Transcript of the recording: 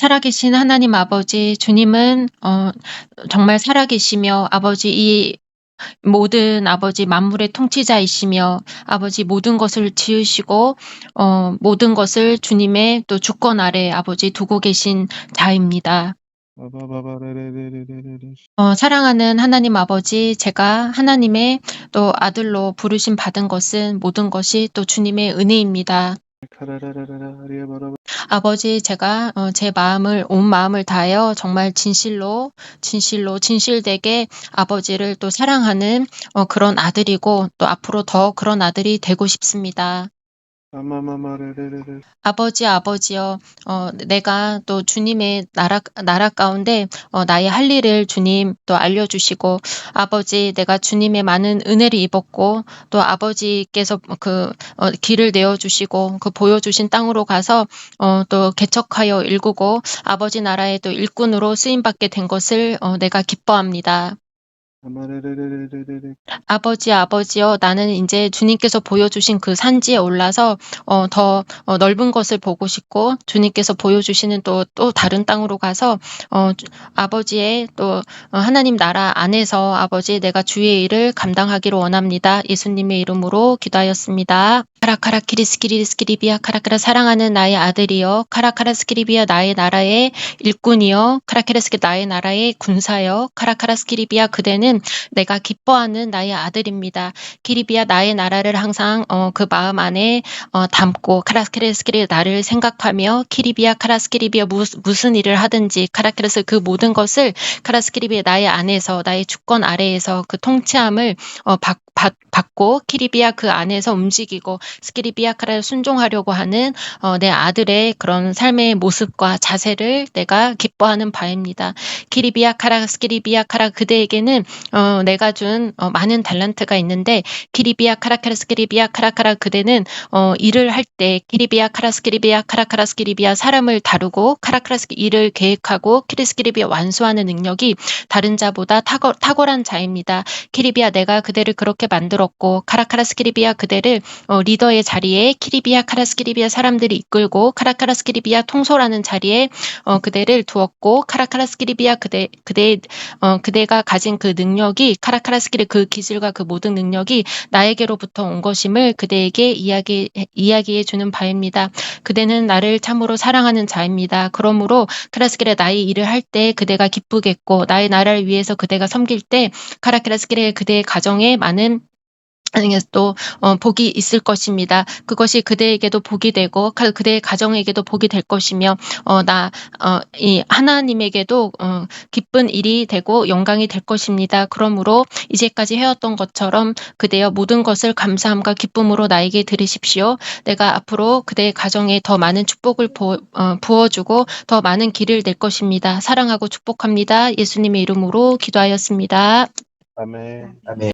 살아계신 하나님 아버지, 주님은 어, 정말 살아계시며 아버지 이 모든 아버지 만물의 통치자이시며 아버지 모든 것을 지으시고 어, 모든 것을 주님의 또 주권 아래 아버지 두고 계신 자입니다. 어, 사랑하는 하나님 아버지, 제가 하나님의 또 아들로 부르심 받은 것은 모든 것이 또 주님의 은혜입니다. 아버지, 제가 어, 제 마음을 온 마음을 다하여 정말 진실로 진실로 진실되게 아버지를 또 사랑하는 어, 그런 아들이고 또 앞으로 더 그런 아들이 되고 싶습니다. 아버지, 아버지여, 어, 내가 또 주님의 나라, 나라 가운데, 어, 나의 할 일을 주님 또 알려주시고, 아버지, 내가 주님의 많은 은혜를 입었고, 또 아버지께서 그, 어, 길을 내어주시고, 그 보여주신 땅으로 가서, 어, 또 개척하여 일구고, 아버지 나라의 또 일꾼으로 쓰임받게 된 것을, 어, 내가 기뻐합니다. 아버지, 아버지여, 나는 이제 주님께서 보여주신 그 산지에 올라서 어, 더 어, 넓은 것을 보고 싶고 주님께서 보여주시는 또, 또 다른 땅으로 가서 어, 주- 아버지의 또 어, 하나님 나라 안에서 아버지 내가 주의 일을 감당하기를 원합니다. 예수님의 이름으로 기도하였습니다. 카라카라 키리스키리스키리비아 카라카라 사랑하는 나의 아들이여 카라카라 스키리비아 나의 나라의 일꾼이여 카라카라 스키 나의 나라의 군사여 카라카라 스키리비아 그대는 내가 기뻐하는 나의 아들입니다. 키리비아 나의 나라를 항상 어, 그 마음 안에 어, 담고 카라스키리스키리 나를 생각하며 키리비아 카라스키리비아 무, 무슨 일을 하든지 카라크레스 그 모든 것을 카라스키리비아 나의 안에서 나의 주권 아래에서 그 통치함을 어, 받, 받, 받고 키리비아 그 안에서 움직이고 스키리비아 카라를 순종하려고 하는 어, 내 아들의 그런 삶의 모습과 자세를 내가 기뻐하는 바입니다. 키리비아 카라 스키리비아 카라 그대에게는 어, 내가 준 어, 많은 달란트가 있는데 키리비아 카라카라스 키리비아 카라카라 그대는 어, 일을 할 때 키리비아 카라스 키리비아 카라카라스 키리비아 사람을 다루고 카라카라스키 일을 계획하고 키리스 키리비아 완수하는 능력이 다른 자보다 탁월, 탁월한 자입니다. 키리비아 내가 그대를 그렇게 만들었고 카라카라스 키리비아 그대를 어, 리더의 자리에 키리비아 카라스 키리비아 사람들이 이끌고 카라카라스 키리비아 통솔하는 자리에 어, 그대를 두었고 카라카라스 키리비아 그대 그대 어, 그대가 가진 그 능력 이 카라카라스키의 그 기질과 그 모든 능력이 나에게로부터 온 것임을 그대에게 이야기 이야기해 주는 바입니다. 그대는 나를 참으로 사랑하는 자입니다. 그러므로 카라스키의 나의 일을 할 때 그대가 기쁘겠고 나의 나라를 위해서 그대가 섬길 때 카라카라스키의 그대의 가정에 많은 또, 어, 복이 있을 것입니다. 그것이 그대에게도 복이 되고, 가- 그대의 가정에게도 복이 될 것이며, 어, 나, 어, 이 하나님에게도, 어, 기쁜 일이 되고 영광이 될 것입니다. 그러므로 이제까지 해왔던 것처럼 그대여 모든 것을 감사함과 기쁨으로 나에게 들으십시오. 내가 앞으로 그대의 가정에 더 많은 축복을 부, 어, 부어주고 더 많은 길을 낼 것입니다. 사랑하고 축복합니다. 예수님의 이름으로 기도하였습니다. 아멘. 아멘.